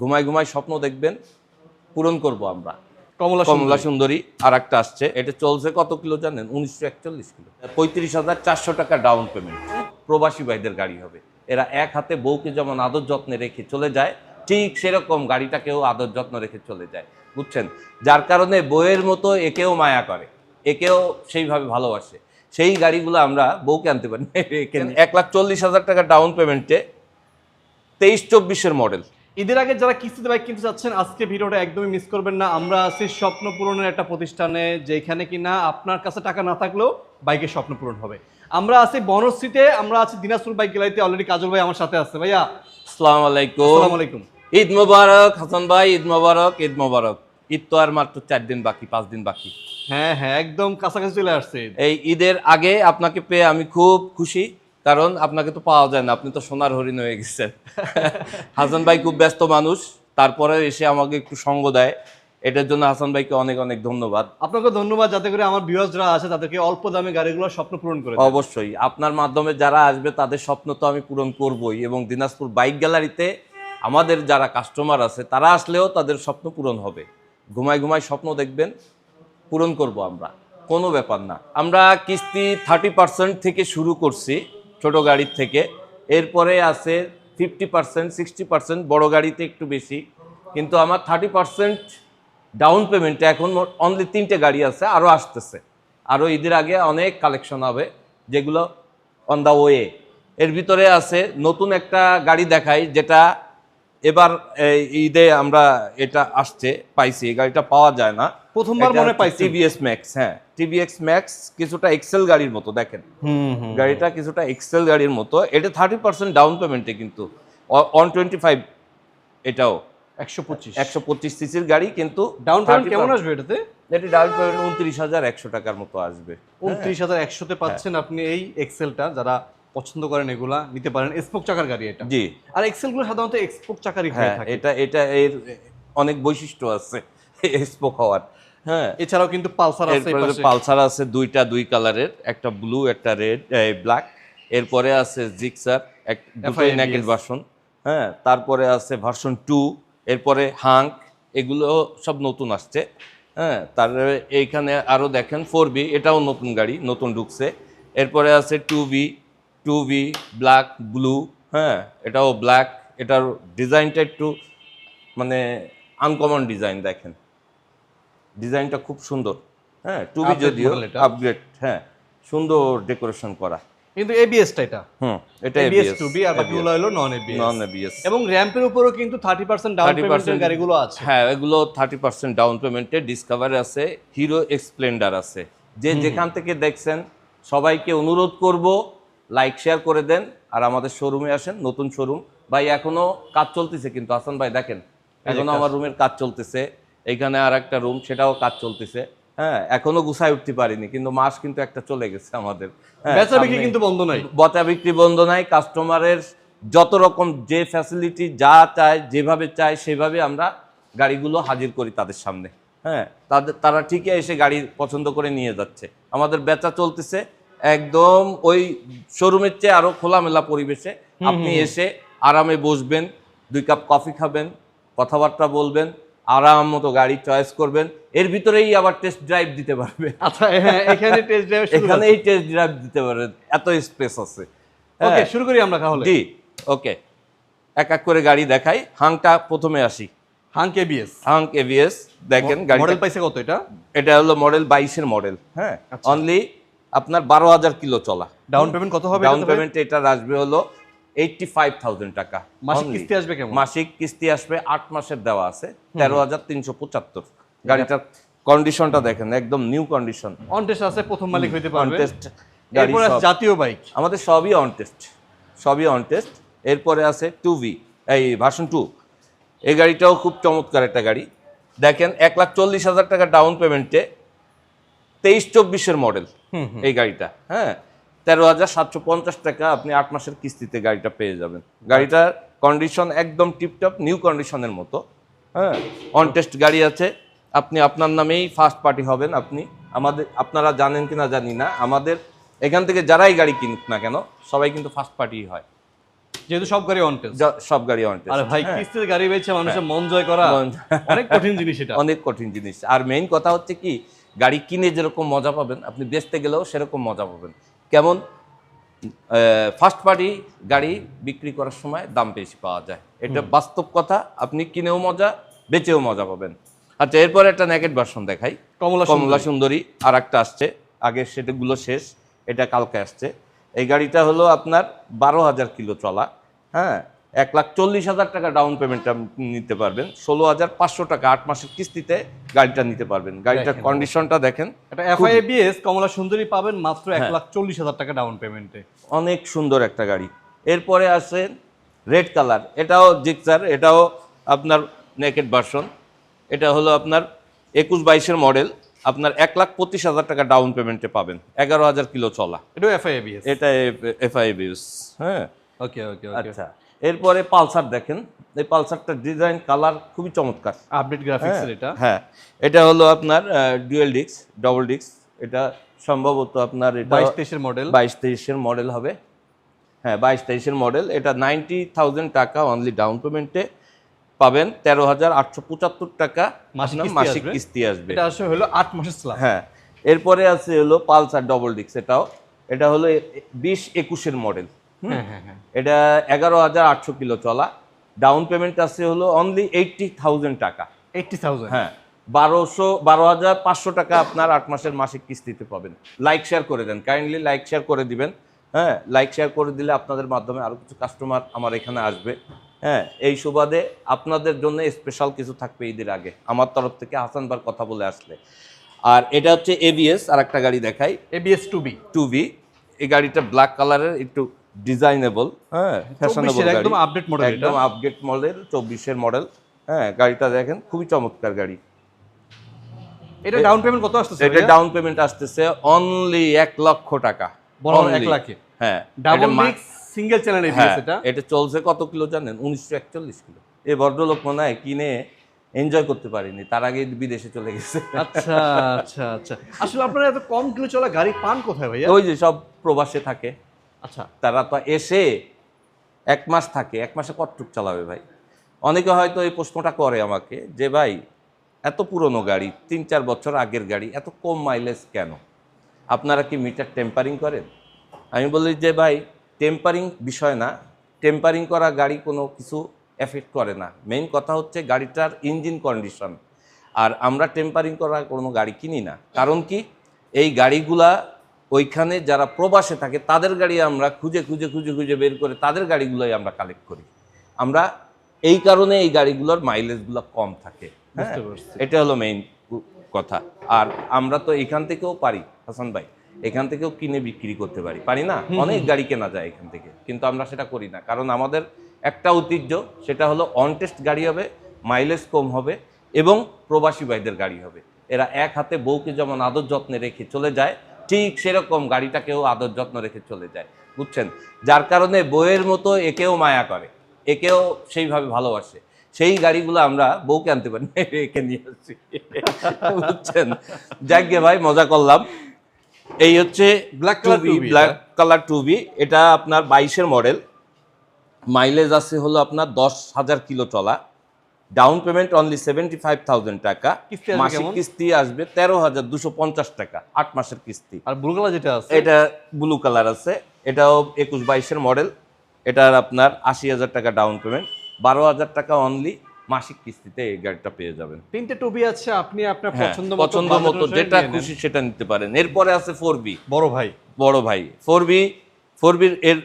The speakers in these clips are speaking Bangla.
ঘুমায় ঘুমায় স্বপ্ন দেখবেন পূরণ করব আমরা। কমলা কমলা সুন্দরী। আর একটা আসছে। এটা চলছে কত কিলো জানেন? উনিশশো একচল্লিশ কিলো। পঁয়ত্রিশ হাজার চারশো টাকা ডাউন পেমেন্ট প্রবাসী ভাইদের গাড়ি হবে। এরা এক হাতে বউকে যেমন আদর যত্নে রেখে চলে যায় ঠিক সেরকম গাড়িটাকেও আদর যত্ন রেখে চলে যায়। বুঝছেন? যার কারণে বইয়ের মতো একেও মায়া করে একেও সেইভাবে ভালোবাসে। সেই গাড়িগুলো আমরা বউকে আনতে পারি। এক লাখ চল্লিশ হাজার টাকা ডাউন পেমেন্টে তেইশ চব্বিশের মডেল ঈদের আগে যারা কিস্তিতে বাইক কিনতে চাচ্ছেন আজকে ভিডিওটা একদমই মিস করবেন না। আমরা আছি স্বপ্ন পূরণের একটা প্রতিষ্ঠানে যেখানে কিনা আপনার কাছে টাকা না থাকলেও বাইকের স্বপ্ন পূরণ হবে। আমরা আছি বনশ্রীতে আমরা আছি দিনাজপুর বাইক গ্যালারিতে অলরেডি কাজল ভাই আমার সাথে আছে। ভাইয়া আসসালামু আলাইকুম। আসসালামু আলাইকুম। ঈদ মোবারক হাসান ভাই ঈদ মোবারক ঈদ মোবারক। ঈদ তো আর মাত্র চার দিন বাকি পাঁচ দিন বাকি। হ্যাঁ হ্যাঁ একদম কাছাকাছি চলে আসছে এই ঈদের আগে আপনাকে পেয়ে আমি খুব খুশি। কারণ আপনাকে তো পাওয়া যায় না আপনি তো সোনার হরিণ হয়ে গেছেন। হাসান ভাই খুব ব্যস্ত মানুষ তারপরে এসে আমাকে একটু সঙ্গ দেয়। এটার জন্য হাসান ভাইকে অনেক অনেক ধন্যবাদ। আপনাকে ধন্যবাদ যাতে করে আমার ভিউয়ার্সরা আছে তাদেরকে অল্প দামে গাড়িগুলো স্বপ্ন পূরণ করে অবশ্যই আপনার মাধ্যমে যারা আসবে তাদের স্বপ্ন তো আমি পূরণ করবই এবং দিনাজপুর বাইক গ্যালারিতে আমাদের যারা কাস্টমার আছে তারা আসলেও তাদের স্বপ্ন পূরণ হবে। ঘুমায় ঘুমায় স্বপ্ন দেখবেন পূরণ করব আমরা কোনো ব্যাপার না। আমরা কিস্তি থার্টি পার্সেন্ট থেকে শুরু করছি। ছোট গাড়ির থেকে। এরপরে আছে ফিফটি পার্সেন্ট সিক্সটি পার্সেন্ট বড়ো গাড়িতে একটু বেশি। কিন্তু আমার থার্টি পার্সেন্ট ডাউন পেমেন্টে এখন অনলি তিনটে গাড়ি আছে আরও আসতেছে। আরও ঈদের আগে অনেক কালেকশন হবে যেগুলো অন দ্য ওয়ে এর ভিতরে আছে নতুন একটা গাড়ি দেখাই যেটা এবার ঈদে আমরা এটা আসছে পাইছি। এই গাড়িটা পাওয়া যায় না। প্রথমবার মনে পাইছি। টিভিএস ম্যাক্স হ্যাঁ। টিভিএক্স ম্যাক্স কিছুটা এক্সেল গাড়ির মতো দেখেন। গাড়িটা কিছুটা এক্সেল গাড়ির মতো। এটা থার্টি পার্সেন্ট ডাউন পেমেন্টে কিন্তু ওয়ান টোয়েন্টি ফাইভ এটাও। একশো পঁচিশ। একশো পঁচিশ সিসির গাড়ি কিন্তু ডাউন পেমেন্ট কেমন আসবে এটাতে? এটি ডাউন পেমেন্ট উনত্রিশ হাজার একশো টাকার মতো আসবে। উনত্রিশ হাজার একশোতে পাচ্ছেন আপনি এই এক্সেলটা যারা পছন্দ করেন এগুলা নিতে পারেন। স্পোক চাকার গাড়ি এটা। জি। আর এক্সেলগুলো সাধারণত এক্সপোক চাকারই হয়ে হ্যাঁ থাকে। এটা এটা এর অনেক বৈশিষ্ট্য আছে স্পোক হওয়ার। হ্যাঁ। এছাড়াও কিন্তু পালসার আছে। পালসার আছে দুইটা দুই কালারের একটা ব্লু একটা রেড ব্ল্যাক এরপরে আছে জিক্সার এক দুটোই FIABS ভার্সন হ্যাঁ। তারপরে আছে ভার্সন টু এরপরে হাঙ্ক এগুলো সব নতুন আসছে হ্যাঁ। তারপরে এইখানে আরও দেখেন ফোর বি এটাও নতুন গাড়ি নতুন ঢুকছে। এরপরে আছে two B two B black blue হ্যাঁ। এটাও ব্ল্যাক এটার ডিজাইনটা একটু মানে আনকমন ডিজাইন দেখেন। ডিজাইনটা খুব সুন্দর। হ্যাঁ টু বি যদিও আপগ্রেড হ্যাঁ সুন্দর ডেকোরেশন করা। কিন্তু এবিএসটা এটা। হুম এটা এবিএস ABS, টু বি আর বাকিগুলো হলো নন এবিএস নন এবিএস এবং র্যাম্পের উপরও কিন্তু থার্টি পার্সেন্ট ডাউন 30% পেমেন্টের গাড়িগুলো আছে। হ্যাঁ এগুলো থার্টি পার্সেন্ট ডাউন পেমেন্টে ডিসকভার আছে হিরো এক্সপ্লেন্ডার আছে। যে যেখান থেকে দেখছেন সবাইকে অনুরোধ করব লাইক শেয়ার করে দেন আর আমাদের শোরুমে আসেন নতুন শোরুম ভাই এখনও কাজ চলতেছে কিন্তু হাসান ভাই দেখেন এখনও আমার রুমের কাজ চলতেছে। এইখানে আর একটা রুম সেটাও কাজ চলতেছে। হ্যাঁ এখনও গুছায় উঠতে পারিনি কিন্তু মাস কিন্তু একটা চলে গেছে আমাদের। হ্যাঁ, বেচা বিক্রি কিন্তু বন্ধ নাই। বচা বিক্রি বন্ধ নাই কাস্টমারের যত রকম যে ফ্যাসিলিটি যা চায় যেভাবে চায় সেভাবে আমরা গাড়িগুলো হাজির করি তাদের সামনে। হ্যাঁ তাদের তারা ঠিকই এসে গাড়ি পছন্দ করে নিয়ে যাচ্ছে। আমাদের বেচা চলতেছে একদম ওই শোরুমের চেয়ে আরও খোলামেলা পরিবেশে। আপনি এসে আরামে বসবেন দুই কাপ কফি খাবেন কথাবার্তা বলবেন আরাম মতো গাড়ি চয়েস করবেন। এর ভিতরেই আবার টেস্ট ড্রাইভ দিতে পারবে। আচ্ছা হ্যাঁ এখানে টেস্ট ড্রাইভ এখানে এই টেস্ট ড্রাইভ দিতে পারবেন। এত স্পেস আছে। ওকে হ্যাঁ। শুরু করি আমরা তাহলে। জি ওকে এক এক করে গাড়ি দেখাই। হাংটা প্রথমে আসি। হাঙ্ক এবিএস হাং এভিএস দেখেন গাড়ি মডেল পাইছে কত এটা? এটা হলো মডেল বাইশের মডেল হ্যাঁ অনলি আপনার বারো হাজার কিলো চলা। ডাউন পেমেন্ট কত হবে ডাউন পেমেন্ট এটা আসবে হলো এইটটি ফাইভ থাউজেন্ড টাকা মাসিক কিস্তি আসবে কেমন? মাসিক কিস্তি আসবে আট মাসের দেওয়া আছে তেরো হাজার তিনশো পঁচাত্তর। গাড়িটার কন্ডিশনটা দেখেন একদম নিউ কন্ডিশন অন টেস্ট আছে প্রথম মালিক হইতে পারবে। গাড়ি আছে জাতীয় বাইক আমাদের সবই অন টেস্ট সবই অন টেস্ট এরপরে আছে টু ভি এই ভার্সন টু এই গাড়িটাও খুব চমৎকার একটা গাড়ি। দেখেন এক লাখ চল্লিশ হাজার টাকা ডাউন পেমেন্টে তেইশ চব্বিশের মডেল এই গাড়িটা হ্যাঁ? তেরো হাজার সাতশো পঞ্চাশ টাকা আপনি আট মাসের কিস্তিতে গাড়িটা পেয়ে যাবেন। গাড়িটার কন্ডিশন একদম টিপটপ নিউ কন্ডিশনের মতো। হ্যাঁ? অন টেস্ট গাড়ি আছে। আপনি আপনার নামেই ফার্স্ট পার্টি হবেন আপনি। আমাদের আপনারা জানেন কিনা জানি না। আমাদের এখান থেকে যারাই গাড়ি কিনুক না কেন সবাই কিন্তু ফার্স্ট পার্টি হয়। যেহেতু সব গাড়ি অন টেস্ট সব গাড়ি অন আরে ভাই কিস্তিতে গাড়ি বেচে মানুষের মন জয় করা অনেক কঠিন জিনিস এটা। অনেক কঠিন জিনিস। আর মেইন কথা হচ্ছে কি গাড়ি কিনে যেরকম মজা পাবেন আপনি বেচতে গেলেও সেরকম মজা পাবেন। কেমন? ফার্স্ট পার্টি গাড়ি বিক্রি করার সময় দাম বেশি পাওয়া যায়। এটা বাস্তব কথা আপনি কিনেও মজা বেচেও মজা পাবেন। আচ্ছা এরপর একটা নেকেট ভার্সন দেখাই। কমলা কমলা সুন্দরী। আর একটা আসছে। আগে সেটাগুলো শেষ এটা কালকে আসছে। এই গাড়িটা হলো আপনার বারো হাজার কিলো চলা হ্যাঁ? এক লাখ চল্লিশ হাজার টাকা ডাউন পেমেন্টটা নিতে পারবেন ষোলো হাজার পাঁচশো টাকা আট মাসের কিস্তিতে গাড়িটা নিতে পারবেন। গাড়িটার। কন্ডিশনটা দেখেন। এটা এফআইবিএস কমলা সুন্দরী পাবেন মাত্র এক হ্যাঁ। লাখ চল্লিশ হাজার টাকা ডাউন পেমেন্টে অনেক সুন্দর একটা গাড়ি। এরপরে আছে রেড কালার এটাও জিক্সার এটাও আপনার নেকেট ভার্সন এটা হলো আপনার একুশ বাইশের মডেল আপনার এক লাখ পঁচিশ হাজার টাকা ডাউন পেমেন্টে পাবেন। এগারো হাজার কিলো চলা। এটাও এফআইবিএস এটা এফআই বিউস হ্যাঁ। ওকে ওকে আচ্ছা। এরপরে পালসার দেখেন। এই পালসারটার ডিজাইন কালার খুবই চমৎকার। আপডেট গ্রাফিক্সের এটা? হ্যাঁ। এটা হলো আপনার ডুয়েল ডিক্স ডবল ডিক্স এটা সম্ভবত আপনার এটা বাইশ তেইশের মডেল বাইশ তেইশের মডেল হবে। হ্যাঁ বাইশ তেইশের মডেল এটা নাইনটি থাউজেন্ড টাকা অনলি ডাউন পেমেন্টে পাবেন। তেরো হাজার আটশো পঁচাত্তর টাকা মাসিক কিস্তি মাসিক আসবে। কিস্তি আসবে। এটা আসলে হলো আট মাসের স্ল্যাব হ্যাঁ এরপরে আছে হলো পালসার ডবল ডিক্স এটাও। এটা হলো বিশ একুশের মডেল হ্যাঁ হ্যাঁ হ্যাঁ এটা এগারো হাজার আটশো কিলো চলা। ডাউন পেমেন্ট আছে হলো অনলি এইটটি থাউজেন্ড টাকা। এইটটি থাউজেন্ড হ্যাঁ বারোশো বারো হাজার পাঁচশো টাকা আপনার আট মাসের মাসিক কিস্তিতে পাবেন। লাইক শেয়ার করে দেন কাইন্ডলি লাইক শেয়ার করে দিবেন। হ্যাঁ লাইক শেয়ার করে দিলে আপনাদের মাধ্যমে আরও কিছু কাস্টমার আমার এখানে আসবে। হ্যাঁ এই সুবাদে আপনাদের জন্য স্পেশাল কিছু থাকবে ঈদের আগে। আমার তরফ থেকে হাসান বার কথা বলে আসলে। আর এটা হচ্ছে এবিএস আর একটা গাড়ি দেখাই। ABS two B two B এই গাড়িটা ব্ল্যাক কালারের একটু ডিজাইনেবল হ্যাঁ ফ্যাশনেবল একদম আপডেট মডেল একদম আপডেট মডেল চব্বিশের মডেল হ্যাঁ গাড়িটা দেখেন খুবই চমৎকার গাড়ি। এটা ডাউন পেমেন্ট কত আসতেছে এটা ডাউন পেমেন্ট আসতেছে অনলি এক লক্ষ টাকা। বড় এক লাখে। হ্যাঁ double mix single channel ABS এটা। এটা চলছে কত কিলো জানেন? উনিশশো একচল্লিশ কিলো। এই ভদ্রলোক মনে হয় কিনে এনজয় করতে পারিনি। তার আগে বিদেশে চলে গেছে। আচ্ছা আচ্ছা আচ্ছা। আসলে আপনারা এত কম কিলো চলা গাড়ি পান কোথায় ভাইয়া? ওই যে সব প্রবাসে থাকে। আচ্ছা। তারা তো এসে এক মাস থাকে, এক মাসে কতটুক চালাবে ভাই? অনেকে হয়তো এই প্রশ্নটা করে আমাকে যে, ভাই, এত পুরনো গাড়ি, তিন চার বছর আগের গাড়ি, এত কম মাইলেজ কেন? আপনারা কি মিটার টেম্পারিং করেন? আমি বলি যে, ভাই টেম্পারিং বিষয় না। টেম্পারিং করা গাড়ি কোনো কিছু এফেক্ট করে না। মেইন কথা হচ্ছে গাড়িটার ইঞ্জিন কন্ডিশন আর আমরা টেম্পারিং করা কোনো গাড়ি কিনি না। কারণ কি? এই গাড়িগুলা ওইখানে যারা প্রবাসে থাকে তাদের গাড়ি আমরা খুঁজে খুঁজে খুঁজে খুঁজে বের করে তাদের গাড়িগুলোই আমরা কালেক্ট করি। আমরা এই কারণে এই গাড়িগুলোর মাইলেজগুলো কম থাকে। হ্যাঁ? এটা হলো মেইন কথা। আর আমরা তো এখান থেকেও পারি হাসান ভাই। এখান থেকেও কিনে বিক্রি করতে পারি। পারি না? অনেক গাড়ি কেনা যায় এখান থেকে। কিন্তু আমরা সেটা করি না। কারণ আমাদের একটা ঐতিহ্য সেটা হলো অনটেস্ট গাড়ি হবে মাইলেজ কম হবে এবং প্রবাসী ভাইদের গাড়ি হবে। এরা এক হাতে বউকে যেমন আদর যত্নে রেখে চলে যায় ঠিক সেরকম গাড়িটাকেও আদর যত্ন রেখে চলে যায় বুঝছেন? যার কারণে বইয়ের মতো একেও মায়া করে একেও সেইভাবে ভালোবাসে। সেই গাড়িগুলো আমরা বউকে আনতে পারি একে নিয়ে আসছি বুঝছেন? যাক গে ভাই মজা করলাম। এই হচ্ছে black 2B black colour two B এটা আপনার বাইশের মডেল মাইলেজ আছে হলো আপনার দশ হাজার কিলো চলা। Down payment only seventy five thousand টাকা মাসিক কিস্তি আসবে তেরো হাজার দুশো পঞ্চাশ টাকা আট মাসের কিস্তি। আর ব্লু কালার যেটা আছে? এটা ব্লু কালার আছে এটাও একুশ বাইশের মডেল এটার আপনার আশি হাজার টাকা ডাউন পেমেন্ট বারো হাজার টাকা অনলি মাসিক কিস্তিতে এই গাড়িটা পেয়ে যাবেন। তিনটে টুবি আছে আপনি আপনার হ্যাঁ, পছন্দ পছন্দ মতো যেটা খুশি সেটা নিতে পারেন। এরপরে আছে ফোর বি বড় ভাই। বড় ভাই। ফোর বি ফোর বির এর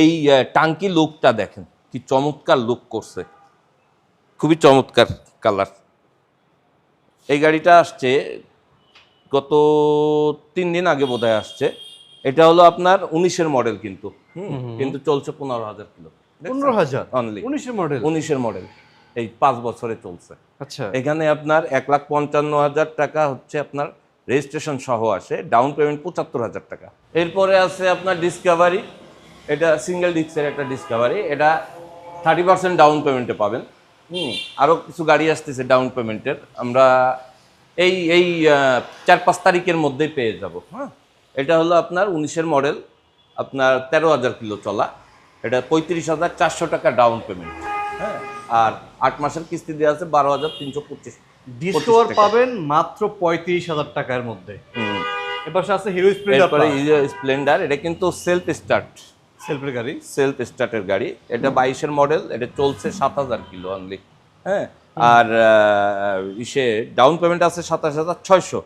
এই টাঙ্কি লুকটা দেখেন কি চমৎকার লুক করছে। খুবই চমৎকার কালার। এই গাড়িটা আসছে গত তিন দিন আগে বোধহয় আসছে। এটা হলো আপনার উনিশের মডেল কিন্তু। কিন্তু চলছে পনেরো হাজার কিলো। পনেরো হাজার? অনলি উনিশের মডেল উনিশের মডেল এই পাঁচ বছরে চলছে। আচ্ছা। এখানে আপনার এক লাখ পঞ্চান্ন হাজার টাকা হচ্ছে আপনার রেজিস্ট্রেশন সহ আসে। ডাউন পেমেন্ট পঁচাত্তর হাজার টাকা। এরপরে আছে আপনার ডিসকাভারি এটা সিঙ্গেল ডিস্কের একটা ডিসকাভারি এটা থার্টি পার্সেন্ট ডাউন পেমেন্টে পাবেন। হুম আরও কিছু গাড়ি আসতেছে ডাউন পেমেন্টের আমরা এই এই চার পাঁচ তারিখের মধ্যেই পেয়ে যাব হ্যাঁ? এটা হলো আপনার উনিশের মডেল আপনার তেরো হাজার কিলো চলা। এটা পঁয়ত্রিশ হাজার চারশো টাকা ডাউন পেমেন্ট হ্যাঁ। আর আট মাসের কিস্তি দেওয়া আছে বারো হাজার তিনশো পঁচিশ ডিসকভার পাবেন মাত্র পঁয়ত্রিশ হাজার টাকার মধ্যে। এবার আছে হিরো স্প্লেন্ডার স্প্লেন্ডার এটা কিন্তু সেলফ স্টার্ট সেলফের গাড়ি? সেলফ স্টার্টের গাড়ি। এটা বাইশের মডেল এটা চলছে সাত হাজার কিলো অনলি হ্যাঁ। আর ইসে ডাউন পেমেন্ট আছে সাতাশ হাজার ছয়শো।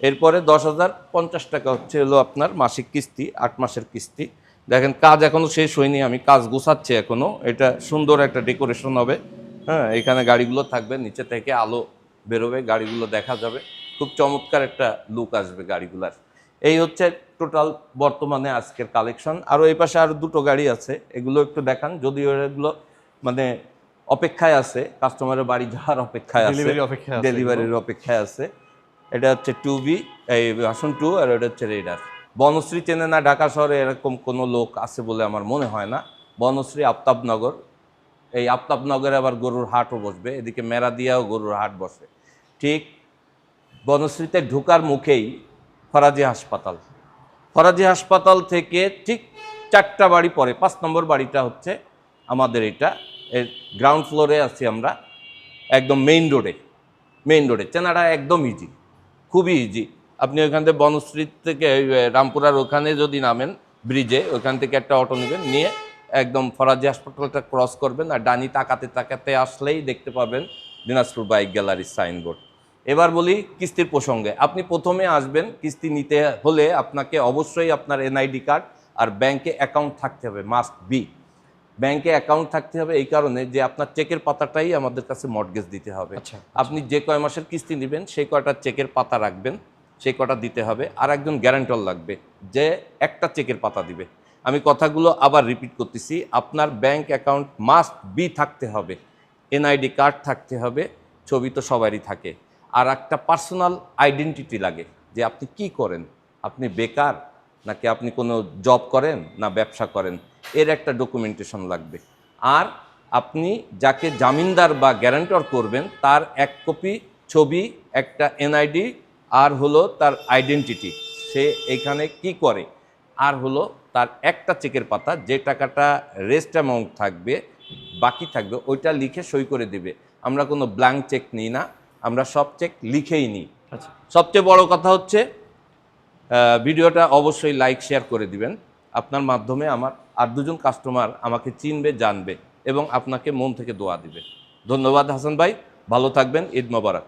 এরপরে দশ হাজার পঞ্চাশ টাকা হচ্ছে হলো আপনার মাসিক কিস্তি আট মাসের কিস্তি। দেখেন কাজ এখনও শেষ হয়নি আমি কাজ গোছাচ্ছি এখনও। এটা সুন্দর একটা ডেকোরেশন হবে। হ্যাঁ এখানে গাড়িগুলো থাকবে নিচে থেকে আলো বেরোবে গাড়িগুলো দেখা যাবে। খুব চমৎকার একটা লুক আসবে গাড়িগুলার। এই হচ্ছে টোটাল বর্তমানে আজকের কালেকশন আরও এই পাশে আরও দুটো গাড়ি আছে এগুলো একটু দেখান যদিও এগুলো মানে অপেক্ষায় আছে কাস্টমারের বাড়ি যাওয়ার অপেক্ষায় আছে Delivery অপেক্ষায় আছে ডেলিভারির অপেক্ষায় আছে। এটা হচ্ছে টু বি এই ভাষণ টু আর এটা হচ্ছে রেডার বনশ্রী চেনে না ঢাকা শহরে এরকম কোনো লোক আছে বলে আমার মনে হয় না। বনশ্রী আফতাবনগর এই আফতাবনগরে আবার গরুর হাটও বসবে এদিকে মেরাদিয়াও গরুর হাট বসে। ঠিক বনশ্রীতে ঢোকার মুখেই ফরাজি হাসপাতাল। ফরাজি হাসপাতাল থেকে ঠিক চারটা বাড়ি পরে, পাঁচ নম্বর বাড়িটা হচ্ছে আমাদের এটা, এর গ্রাউন্ড ফ্লোরে আছি আমরা, একদম মেইন রোডে মেইন রোডে চেনাটা একদম ইজি খুবই ইজি আপনি ওইখান থেকে বনশ্রী থেকে রামপুরার ওখানে যদি নামেন ব্রিজে ওইখান থেকে একটা অটো নেবেন, নিয়ে একদম ফরাজি হাসপাতালটা ক্রস করবেন আর ডানি তাকাতে তাকাতে আসলেই দেখতে পাবেন দিনাজপুর বাইক গ্যালারির সাইনবোর্ড এবার বলি কিস্তির প্রসঙ্গে। আপনি প্রথমে আসবেন কিস্তি নিতে হলে আপনাকে অবশ্যই আপনার এনআইডি কার্ড আর ব্যাংকে অ্যাকাউন্ট থাকতে হবে মাস্ট বি। ব্যাংকে অ্যাকাউন্ট থাকতে হবে এই কারণে যে আপনার চেকের পাতাটাই আমাদের কাছে মর্গেজ দিতে হবে। আচ্ছা। আপনি যে কয় মাসের কিস্তি নেবেন সেই কয়টা চেকের পাতা রাখবেন সেই কটা দিতে হবে আর একজন গ্যারান্টর লাগবে যে একটা চেকের পাতা দিবে। আমি কথাগুলো আবার রিপিট করতেছি আপনার ব্যাংক অ্যাকাউন্ট মাস্ট বি থাকতে হবে এনআইডি কার্ড থাকতে হবে ছবি তো সবারই থাকে। আর একটা পার্সোনাল আইডেন্টিটি লাগে যে আপনি কি করেন? আপনি বেকার নাকি আপনি কোনো জব করেন না ব্যবসা করেন? এর একটা ডকুমেন্টেশন লাগবে। আর আপনি যাকে জামিনদার বা গ্যারান্টর করবেন, তার এক কপি ছবি, একটা এনআইডি আর হলো তার আইডেন্টিটি সে এখানে কি করে? আর হলো তার একটা চেকের পাতা, যে টাকাটা রেস্ট অ্যামাউন্ট থাকবে, বাকি থাকবে, ওইটা লিখে সই করে দিবে। আমরা কোনো ব্ল্যাঙ্ক চেক নিই না। আমরা সব চেক লিখেই নিই। আচ্ছা। সবচেয়ে বড় কথা হচ্ছে ভিডিওটা অবশ্যই লাইক শেয়ার করে দিবেন। আপনার মাধ্যমে আমার আর দুজন কাস্টমার আমাকে চিনবে জানবে এবং আপনাকে মন থেকে দোয়া দিবে। ধন্যবাদ হাসান ভাই ভালো থাকবেন ঈদ মোবারক।